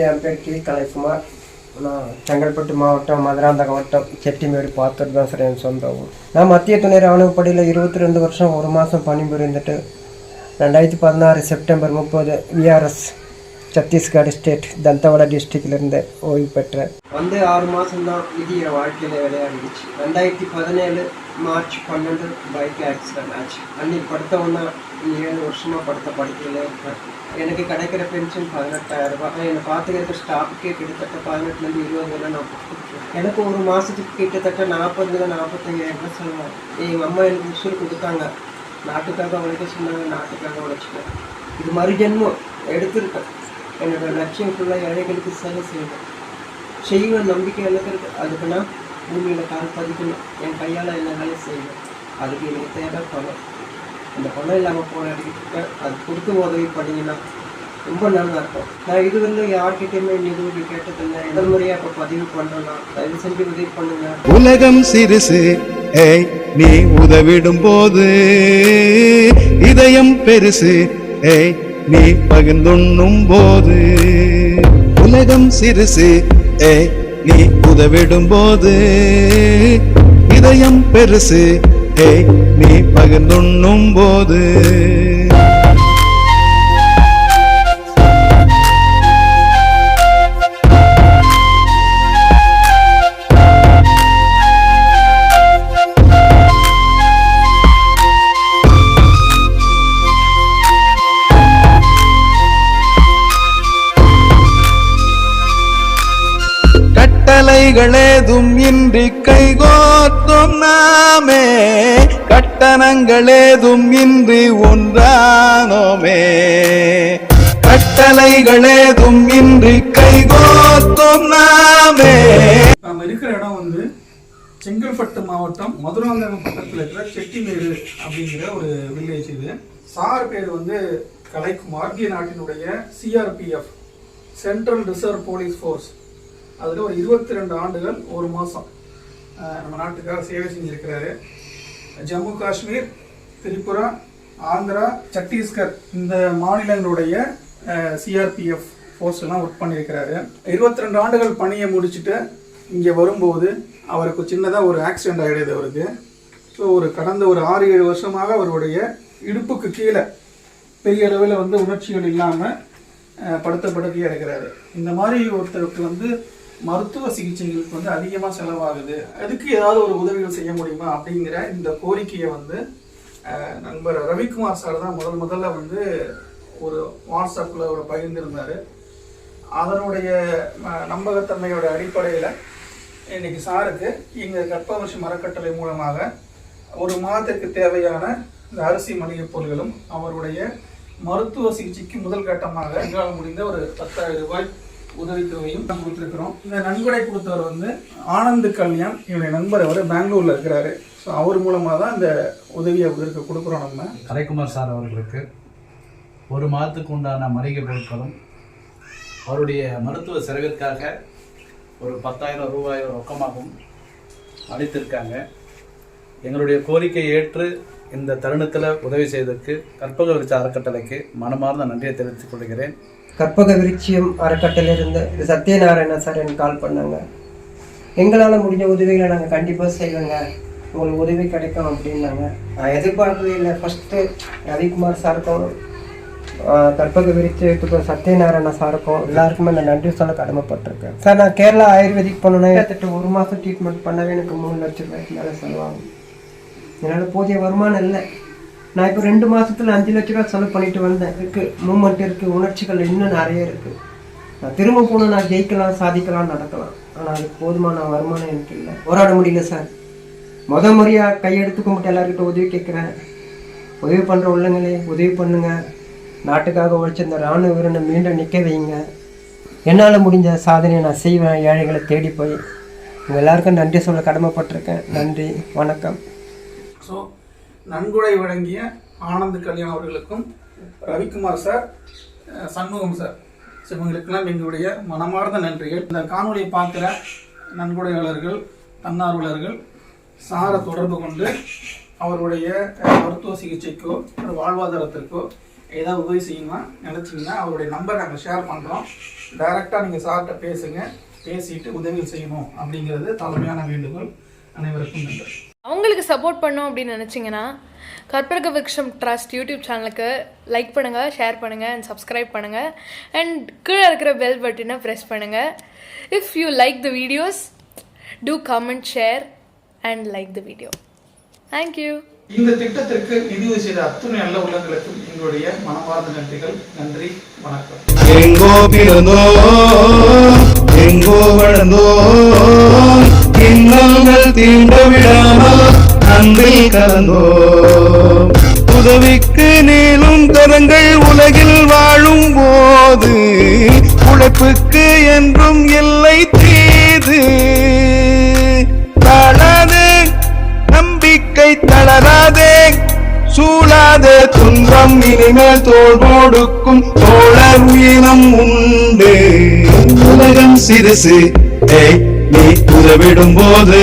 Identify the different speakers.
Speaker 1: என் பேர் கே கலைக்குமார். நான் செங்கல்பட்டு மாவட்டம் மதுராந்தகம் வட்டம் செட்டிமேடு பார்த்துட்டு தான் சார் என் சொந்த ஊர். நான் மத்திய துணை ராணுவப்படையில் இருபத்தி ரெண்டு வருஷம் ஒரு மாதம் பணிபுரிந்துட்டு ரெண்டாயிரத்தி பதினாறு செப்டம்பர் முப்பது விஆர்எஸ் சத்தீஸ்கர் ஸ்டேட் தந்தவாடா டிஸ்ட்ரிக்ட்லேருந்து ஓய்வு பெற்றேன் வந்து ஆறு மாதம் தான் இது என் வாழ்க்கையில் விளையாடிச்சு ரெண்டாயிரத்தி பதினேழு மார்ச் பன்னெண்டு பைக் ஆக்சிடென்ட் ஆச்சு. அன்னைக்கு படுத்தவொன்னா ஏழு வருஷமாக படுத்த படுக்கையில் இருக்கேன். எனக்கு கிடைக்கிற பென்ஷன் பதினெட்டாயிரம் ரூபாய். என்னை பார்த்துக்கிற ஸ்டாஃபுக்கே கிட்டத்தட்ட பதினெட்டுலேருந்து இருபது வரை நான் கொடுத்துருக்கேன். எனக்கு ஒரு மாதத்துக்கு கிட்டத்தட்ட நாற்பதுல நாற்பத்தையாயிரம் ரூபாய் சொல்லுவாங்க எங்கள் அம்மா எனக்கு உசுறு கொடுத்தாங்க. நாட்டுக்காக உழைக்க சொன்னாங்க நாட்டுக்காக உழைச்சிட்டேன். இது மறு ஜென்மம். எடுத்திருக்கேன். என்னோட லட்சியம் ஃபுல்லாக ஏழைகளுக்கு சேவை செய்யணும். நம்பிக்கை எனக்கு இருக்கு. அதுக்கு நான் பூமியில் கால் பதிக்கணும். என் கையால் என்ன வேலை செய்யணும். அதுக்கு எனக்கு தேவை பணம். அந்த பணம் இல்லாமல் போராடிக்கிட்டு இருக்கேன். அது கொடுத்து உதவி பண்ணிங்கன்னா ரொம்ப நல்லா இருக்கும். நான் வந்து யார்கிட்டயுமே நிதி கேட்டதில்லை. முதல் முறையாக இப்போ பதிவு பண்ணுறேன்னா தயவு செஞ்சு உதவி பண்ணுங்க.
Speaker 2: உலகம் சிறுசு. ஏய் நீ உதவிடும் போது இதயம் பெருசு. ஏய் நீ பகிர்ந்துண்ணும் போது உலகம் சிறுசு ஏ நீ உதவிடும் போது இதயம் பெருசு ஏ நீ பகிர்ந்துண்ணும் போது. கட்டளைகளேதும் இன்றி கைகோத்தும் நாமே. கட்டணங்களேதும் இன்றி ஒன்றானோமே கட்டளைகளேதும் இன்றி கைகோத்தும் நாமே.
Speaker 3: நம்ம இருக்கிற இடம் வந்து செங்கல்பட்டு மாவட்டம் மதுராந்தகம் பக்கத்தில் இருக்கிற செட்டிமேடு அப்படிங்கிற ஒரு வில்லேஜ் இது. சார் பேர் வந்து கலைக்குமார் இந்திய நாட்டினுடைய CRPF Central Reserve Police Force அதில் ஒரு இருபத்தி ரெண்டு ஆண்டுகள் ஒரு மாதம் நம்ம நாட்டுக்காக சேவை செஞ்சுருக்கிறாரு. ஜம்மு காஷ்மீர் திரிபுரா ஆந்திரா சத்தீஸ்கர் இந்த மாநிலங்களுடைய சிஆர்பிஎஃப் ஃபோர்ஸ் ஒர்க் பண்ணியிருக்கிறாரு இருபத்தி ரெண்டு ஆண்டுகள் பணியை முடிச்சுட்டு இங்கே வரும்போது அவருக்கு சின்னதாக ஒரு ஆக்சிடென்ட் ஆகிடுது அவருக்கு. ஸோ ஒரு கடந்த ஒரு ஆறு ஏழு வருஷமாக அவருடைய இடுப்புக்கு கீழே பெரிய அளவில் வந்து உணர்ச்சிகள் இல்லாமல் படுத்த படுக்கையாக இருக்கிறாரு. இந்த மாதிரி ஒருத்தருக்கு வந்து மருத்துவ சிகிச்சைகளுக்கு வந்து அதிகமாக செலவாகுது. அதுக்கு ஏதாவது ஒரு உதவிகள் செய்ய முடியுமா அப்படிங்கிற இந்த கோரிக்கையை வந்து நண்பர் ரவிக்குமார் சார் தான் முதல் முதல்ல வந்து ஒரு வாட்ஸ்அப்பில் ஒரு பகிர்ந்திருந்தார். அதனுடைய நம்பகத்தன்மையோட அடிப்படையில் இன்னைக்கு சாருக்கு எங்கள் கற்பவர்ஷி மரக்கட்டளை மூலமாக ஒரு மாதத்துக்கு தேவையான இந்த அரிசி மளிகை பொருட்களும் அவருடைய மருத்துவ சிகிச்சைக்கு முதல் கட்டமாக எங்களால் முடிந்த ஒரு பத்தாயிரம் ரூபாய் உதவித்தொகையும் கொடுத்துருக்குறோம். இந்த நன்கொடை கொடுத்தவர் வந்து ஆனந்த் கல்யாண். என்னுடைய நண்பர் அவர் பெங்களூர்ல இருக்கிறாரு. ஸோ அவர் மூலமாக தான் இந்த உதவியை இவருக்கு கொடுக்குறோம் நம்ம.
Speaker 4: கலைக்குமார் சார் அவர்களுக்கு ஒரு மாதத்துக்கு உண்டான மளிகை பொருட்களும் அவருடைய மருத்துவ செலவிற்காக ஒரு பத்தாயிரம் ரூபாய் ரொக்கமாகவும் அளித்திருக்காங்க. எங்களுடைய கோரிக்கை ஏற்று இந்த தருணத்தில் உதவி செய்ததற்கு கற்பக விருச்ச அறக்கட்டளைக்கு மனமார்ந்த நன்றியை தெரிவித்துக் கொள்கிறேன்.
Speaker 1: கற்பக விருட்சியம் அறக்கட்டளையிலிருந்து இது சத்யநாராயண சார் எனக்கு கால் பண்ணாங்க. எங்களால் முடிஞ்ச உதவிகளை நாங்கள் கண்டிப்பாக செய்வோங்க. உங்களுக்கு உதவி கிடைக்கும் அப்படின்னாங்க. நான் எதிர்பார்க்கவே இல்லை. ஃபஸ்ட்டு ரவிக்குமார் சாருக்கும் கற்பக விருச்சியத்துக்கும் சத்யநாராயண சாருக்கும் எல்லாருக்குமே நான் நன்றி சொல்ல கடமைப்பட்டிருக்கேன். சார் நான் கேரளா ஆயுர்வேதிக் பண்ணணும்னா கிட்டத்தட்ட ஒரு மாதம் ட்ரீட்மெண்ட் பண்ணவே எனக்கு மூணு லட்சம் ரூபாய்க்கு மேலே செலவாகும். என்னால் போதிய வருமானம் இல்லை. நான் இப்போ ரெண்டு மாதத்தில் அஞ்சு லட்ச ரூபா செலவு பண்ணிட்டு வந்தேன். இருக்குது மூமெண்ட் இருக்கு உணர்ச்சிகள் இன்னும் நிறைய இருக்குது நான் திரும்ப போனால் நான் ஜெயிக்கலாம் சாதிக்கலாம் நடக்கலாம். ஆனால் அதுக்கு போதுமான வருமானம் எனக்கு இல்லை. போராட முடியல சார். முத முறையாக கையெடுத்து கும்பிட்டு எல்லாருக்கிட்ட உதவி கேட்குறேன் உதவி பண்ணுற உள்ளங்களே உதவி பண்ணுங்கள் நாட்டுக்காக உழைச்சிருந்த ராணுவ வீரனை மீண்டும் நிற்க வைங்க. என்னால் முடிஞ்ச சாதனையை நான் செய்வேன். ஏழைகளை தேடி போய். உங்கள் எல்லாருக்கும் நன்றி சொல்ல கடமைப்பட்டிருக்கேன். நன்றி. வணக்கம்.
Speaker 3: ஸோ நன்கொடை வழங்கிய ஆனந்த் கல்யாண் அவர்களுக்கும் Ravikumar sir Shanmugam sir. So இவங்களுக்கெல்லாம் எங்களுடைய மனமார்ந்த நன்றிகள். இந்த காணொலியை பார்க்குற நன்கொடையாளர்கள் தன்னார்வலர்கள் சாரை தொடர்பு கொண்டு அவருடைய மருத்துவ சிகிச்சைக்கோ வாழ்வாதாரத்திற்கோ ஏதாவது உதவி செய்யணும்னா நினச்சிங்கன்னா அவருடைய நம்பர் நாங்கள் ஷேர் பண்ணுறோம் டைரெக்டாக நீங்கள் சார்கிட்ட பேசுங்க. பேசிட்டு உதவி செய்யணும் அப்படிங்கிறது தலைமையான வேண்டுகோள். அனைவருக்கும் நன்றி.
Speaker 5: அவங்களுக்கு சப்போர்ட் பண்ணோம் அப்படின்னு நினச்சிங்கன்னா கற்பக விருட்சம் ட்ரஸ்ட் யூடியூப் சேனலுக்கு லைக் பண்ணுங்கள் ஷேர் பண்ணுங்கள் அண்ட் சப்ஸ்கிரைப் பண்ணுங்கள் அண்ட் கீழே இருக்கிற பெல் பட்டனை ப்ரெஸ் பண்ணுங்கள் if you like the videos do comment share and like the video thank you
Speaker 3: இந்த திட்டத்திற்கு நிதியுதவி செய்த அத்துணை நல்ல உள்ளங்களுக்கும் எங்களுடைய மனமார்ந்த நன்றிகள். நன்றி வணக்கம்.
Speaker 2: எங்கோ பிறந்தோம் எங்கோ வளர்ந்தோம். இன்னங்கள் தீண்ட விடாமல் அன்பில் கலந்தோம் உதவிக்கு நீளும் கரங்கள் உலகில் வாழும் போது உழைப்புக்கு என்றும் இல்லை தீது. தளராதே நம்பிக்கை தளராதே. சூழாதே துன்பம் இனிமேல் தோல் கொடுக்கும் தோழர் உயிரம் உண்டு. உலகம் சிறுசு. ஏய், நீ உதவிடும் போது